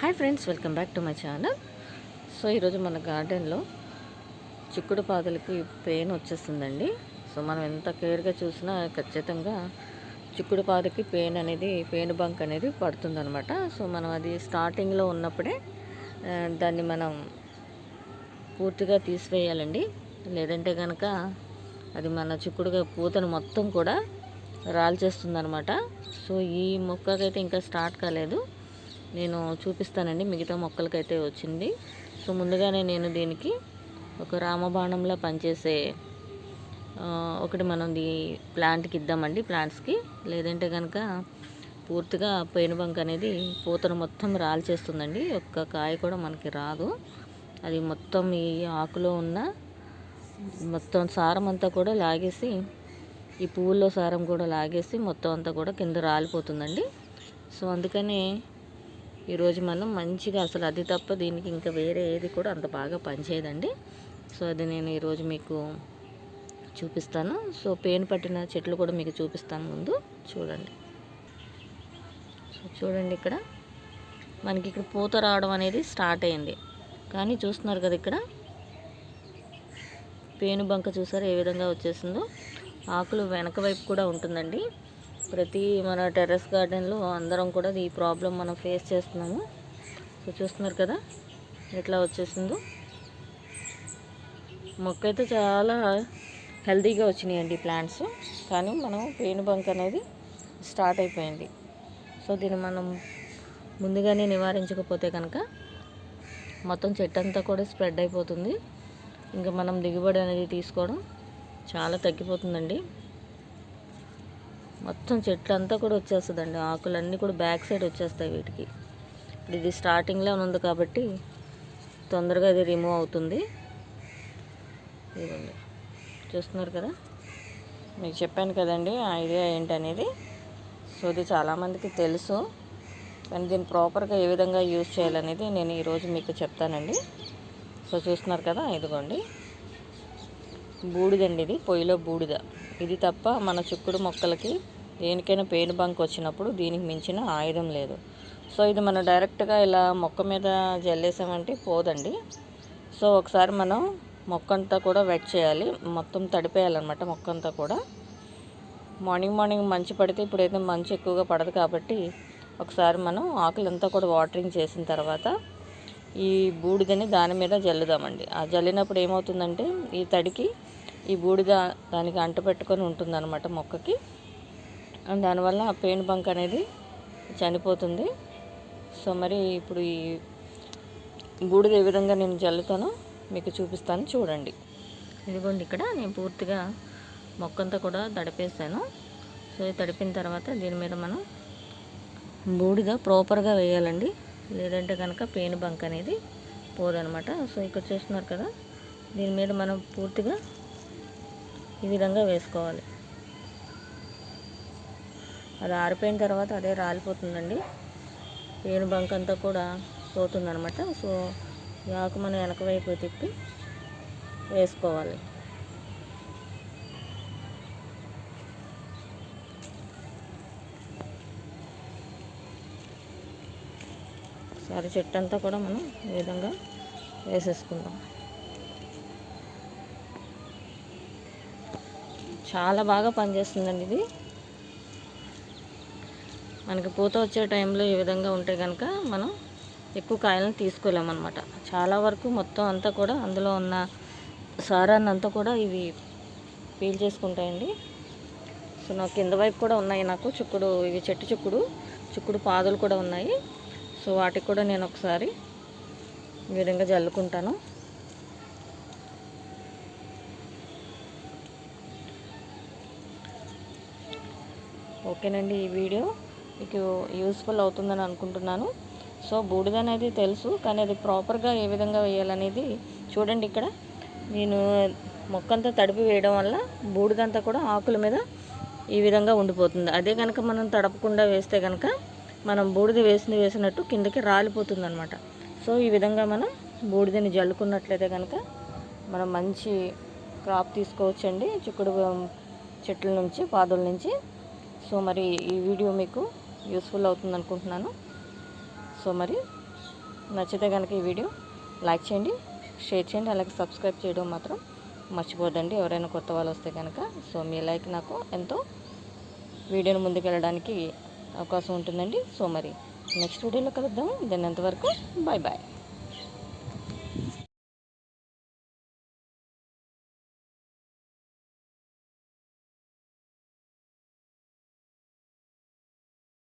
Hi friends welcome back to my channel so ఈరోజు మన గార్డెన్లో చిక్కుడు పాదులకి పెయిన్ వచ్చేస్తుందండి. సో మనం ఎంత కేర్గా చూసినా ఖచ్చితంగా చిక్కుడు పాదుకి పెయిన్ అనేది పెయిన్ బంక్ అనేది పడుతుందనమాట సో మనం అది స్టార్టింగ్లో ఉన్నప్పుడే దాన్ని మనం పూర్తిగా తీసివేయాలండి. లేదంటే కనుక అది మన చిక్కుడుగా పూతను మొత్తం కూడా రాల్చేస్తుందనమాట సో ఈ మొక్కకైతే ఇంకా స్టార్ట్ కాలేదు. నేను చూపిస్తానండి. మిగతా మొక్కలకైతే వచ్చింది. సో ముందుగానే నేను దీనికి ఒక రామబాణంలో పనిచేసే ఒకటి మనం ఈ ప్లాంట్కి ఇద్దామండి ప్లాంట్స్కి. లేదంటే కనుక పూర్తిగా పేనుబంక్ అనేది పూతను మొత్తం రాల్చేస్తుందండి. ఒక్క కాయ కూడా మనకి రాదు. అది మొత్తం ఈ ఆకులో ఉన్న మొత్తం సారం అంతా కూడా లాగేసి ఈ పువ్వుల్లో సారం కూడా లాగేసి మొత్తం అంతా కూడా కింద రాలిపోతుందండి. సో అందుకని ఈరోజు మనం మంచిగా అసలు అది తప్ప దీనికి ఇంకా వేరే ఏది కూడా అంత బాగా పనిచేయదండి. సో అది నేను ఈరోజు మీకు చూపిస్తాను. సో పెయిన్ పట్టిన చెట్లు కూడా మీకు చూపిస్తాను ముందు. చూడండి. సో చూడండి ఇక్కడ. మనకి ఇక్కడ పూత రావడం అనేది స్టార్ట్ అయింది. కానీ చూస్తున్నారు కదా ఇక్కడ? పేను బంక చూసారు? ఏ విధంగా వచ్చేసిందో? ఆకులు వెనక వైపు కూడా ఉంటుందండి. ప్రతి మన టెర్రస్ గార్డెన్లో అందరం కూడా ఈ ప్రాబ్లం మనం ఫేస్ చేస్తున్నాము. సో చూస్తున్నారు కదా? ఎట్లా వచ్చేసిందో. మొక్క అయితే చాలా హెల్తీగా వచ్చినాయండి ప్లాంట్స్. కానీ మనం పేను బంక్ అనేది స్టార్ట్ అయిపోయింది. సో దీన్ని మనం ముందుగానే నివారించకపోతే కనుక మొత్తం చెట్టు అంతా కూడా స్ప్రెడ్ అయిపోతుంది. ఇంకా మనం దిగుబడి అనేది తీసుకోవడం చాలా తగ్గిపోతుందండి. మొత్తం చెట్లు అంతా కూడా వచ్చేస్తుందండి. ఆకులన్నీ కూడా బ్యాక్ సైడ్ వచ్చేస్తాయి వీటికి. ఇప్పుడు ఇది స్టార్టింగ్లో ఉంది కాబట్టి తొందరగా ఇది రిమూవ్ అవుతుంది. ఇదిగోండి. చూస్తున్నారు కదా? మీకు చెప్పాను కదండి ఆ ఐడియా ఏంటనేది. సో ఇది చాలామందికి తెలుసు. కానీ దీన్ని ప్రాపర్గా ఏ విధంగా యూజ్ చేయాలనేది నేను ఈరోజు మీకు చెప్తానండి. సో చూస్తున్నారు కదా? ఇదిగోండి. బూడిదండి ఇది పొయ్యిలో బూడిద. ఇది తప్ప మన చిక్కుడు మొక్కలకి దేనికైనా పెయిన్ బంక్ వచ్చినప్పుడు దీనికి మించిన ఆయుధం లేదు. సో ఇది మనం డైరెక్ట్గా ఇలా మొక్క మీద జల్లేసామంటే పోదండి. సో ఒకసారి మనం మొక్క అంతా కూడా వెట్ చేయాలి. మొత్తం తడిపేయాలన్నమాట మొక్క అంతా కూడా. మార్నింగ్ మార్నింగ్ మంచు పడితే ఇప్పుడైతే మంచు ఎక్కువగా పడదు కాబట్టి ఒకసారి మనం ఆకులంతా కూడా వాటరింగ్ చేసిన తర్వాత ఈ బూడిదని దాని మీద జల్లుదామండి. ఆ జల్లినప్పుడు ఏమవుతుందంటే ఈ తడికి ఈ బూడిద దానికి అంటపెట్టుకొని ఉంటుందన్నమాట మొక్కకి. అండ్ దానివల్ల ఆ పెయిన్ బంక్ అనేది చనిపోతుంది. సో మరి ఇప్పుడు ఈ బూడిద ఏ విధంగా నేను జల్లుతానో మీకు చూపిస్తాను చూడండి. ఇదిగోండి ఇక్కడ నేను పూర్తిగా మొక్కంతా కూడా తడిపేసాను సో ఇది తడిపిన తర్వాత దీని మీద మనం బూడిద ప్రాపర్గా వేయాలండి. లేదంటే కనుక పెయిన్ బంక్ అనేది పోదనమాట. సో ఇక్కడ చూస్తున్నారు కదా దీని మీద మనం పూర్తిగా ఈ విధంగా వేసుకోవాలి. అది ఆరిపోయిన తర్వాత అదే రాలిపోతుందండి. పేను బంక్ అంతా కూడా పోతుందనమాట సో ఈ ఆకు మనం వెనక వైపు తిప్పి వేసుకోవాలి. సరే చెట్టు అంతా కూడా మనం ఈ విధంగా వేసేసుకుందాం. చాలా బాగా పనిచేస్తుందండి ఇది. మనకి పూత వచ్చే టైంలో ఈ విధంగా ఉంటే కనుక మనం ఎక్కువ కాయలను తీసుకోలేమన్నమాట. చాలా వరకు మొత్తం అంతా కూడా అందులో ఉన్న సారాన్ని అంతా కూడా ఇవి పీల్ చేసుకుంటాయండి. సో నాకు కింద వైపు కూడా ఉన్నాయి నాకు చుక్కుడు ఇవి చెట్టు చుక్కుడు చుక్కుడు పాదులు కూడా ఉన్నాయి. సో వాటికి కూడా నేను ఒకసారి ఈ విధంగా జల్లుకుంటాను. ఓకేనండి ఈ వీడియో. మీకు యూస్ఫుల్ అవుతుందని అనుకుంటున్నాను. సో బూడిద అనేది తెలుసు కానీ అది ప్రాపర్గా ఏ విధంగా వేయాలనేది చూడండి ఇక్కడ. నేను మొక్కంతా తడిపి వేయడం వల్ల బూడిదంతా కూడా ఆకుల మీద ఈ విధంగా ఉండిపోతుంది. అదే కనుక మనం తడపకుండా వేస్తే కనుక మనం బూడిద వేసింది వేసినట్టు కిందకి రాలిపోతుంది అనమాట సో ఈ విధంగా మనం బూడిదని జల్లుకున్నట్లయితే కనుక మనం మంచి క్రాప్ తీసుకోవచ్చండి. చిక్కుడు చెట్ల నుంచి పాదుల నుంచి. సో మరి ఈ వీడియో మీకు యూస్ఫుల్ అవుతుంది అనుకుంటున్నాను. సో మరి నచ్చితే కనుక ఈ వీడియో లైక్ చేయండి షేర్ చేయండి అలాగే సబ్స్క్రైబ్ చేయడం మాత్రం మర్చిపోదండి ఎవరైనా కొత్త వాళ్ళు వస్తే కనుక సో మీ లైక్ నాకు ఎంతో వీడియోని ముందుకెళ్ళడానికి అవకాశం ఉంటుందండి. సో మరి నెక్స్ట్ వీడియోలో కలుద్దాం దాన్ని అంతవరకు బాయ్ బాయ్